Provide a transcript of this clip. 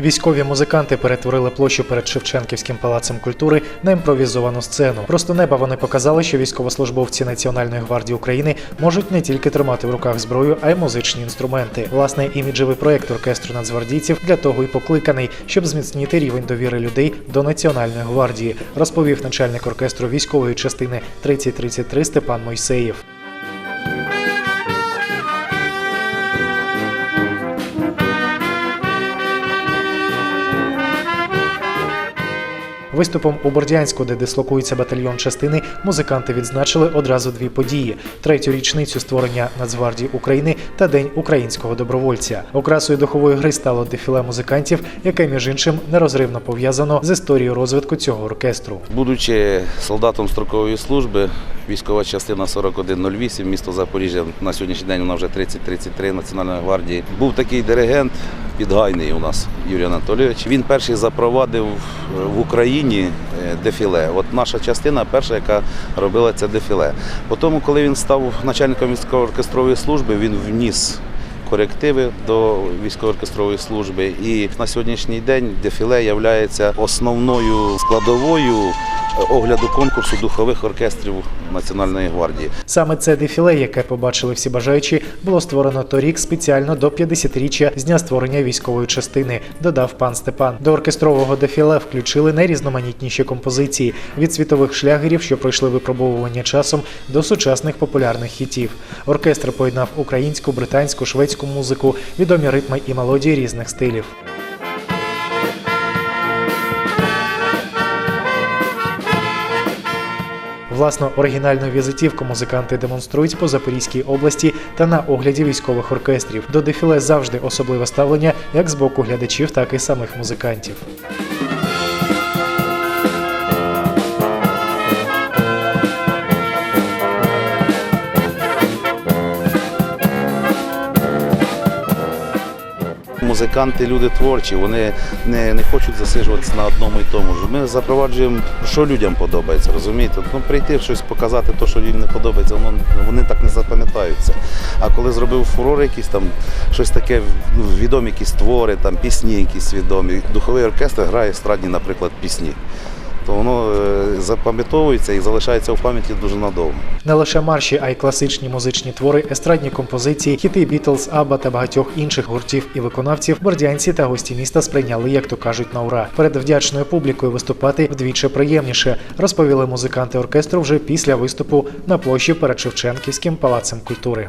Військові музиканти перетворили площу перед Шевченківським палацем культури на імпровізовану сцену. Просто неба вони показали, що військовослужбовці Національної гвардії України можуть не тільки тримати в руках зброю, а й музичні інструменти. Власне, іміджевий проект оркестру нацгвардійців для того і покликаний, щоб зміцнити рівень довіри людей до Національної гвардії, розповів начальник оркестру військової частини 3033 Степан Мойсеєв. Виступом у Бордянську, де дислокується батальйон частини, музиканти відзначили одразу дві події: третю річницю створення Нацгвардії України та День українського добровольця. Окрасою духової гри стало дефіле музикантів, яке між іншим нерозривно пов'язано з історією розвитку цього оркестру. Будучи солдатом строкової служби, військова частина 4108, місто Запоріжжя, на сьогоднішній день вона вже 3033 Національної гвардії. Був такий диригент підгайний у нас Юрій Анатолійович. Він перший запровадив е, в Україні е, дефіле. От наша частина перша, яка робила це дефіле. Потім, коли він став начальником військово-оркестрової служби, він вніс корективи до військово-оркестрової служби. І на сьогоднішній день дефіле є основною складовою огляду конкурсу духових оркестрів Національної гвардії. Саме це дефіле, яке побачили всі бажаючі, було створено торік спеціально до 50-річчя з дня створення військової частини, додав пан Степан. До оркестрового дефіле включили найрізноманітніші композиції від світових шлягерів, що пройшли випробовування часом, до сучасних популярних хітів. Оркестр поєднав українську, британську, шведську музику, відомі ритми і мелодії різних стилів. Власну оригінальну візитівку музиканти демонструють по Запорізькій області та на огляді військових оркестрів. До дефіле завжди особливе ставлення як з боку глядачів, так і самих музикантів. Музиканти, люди творчі, вони не, не хочуть засиджуватися на одному і тому ж. Ми запроваджуємо, що людям подобається, розумієте? Ну, прийти щось показати, то, що їм не подобається, воно, вони так не запам'ятаються. А коли зробив фурор якийсь там, щось таке, ну, відомі якісь твори, там, пісні якісь відомі, духовий оркестр грає естрадні, наприклад, пісні. То воно е, запам'ятовується і залишається в пам'яті дуже надовго. Не лише марші, а й класичні музичні твори, естрадні композиції, хіти Бітлз, Абба та багатьох інших гуртів і виконавців бордянці та гості міста сприйняли, як то кажуть, на ура. Перед вдячною публікою виступати вдвічі приємніше, розповіли музиканти оркестру вже після виступу на площі перед Шевченківським палацем культури.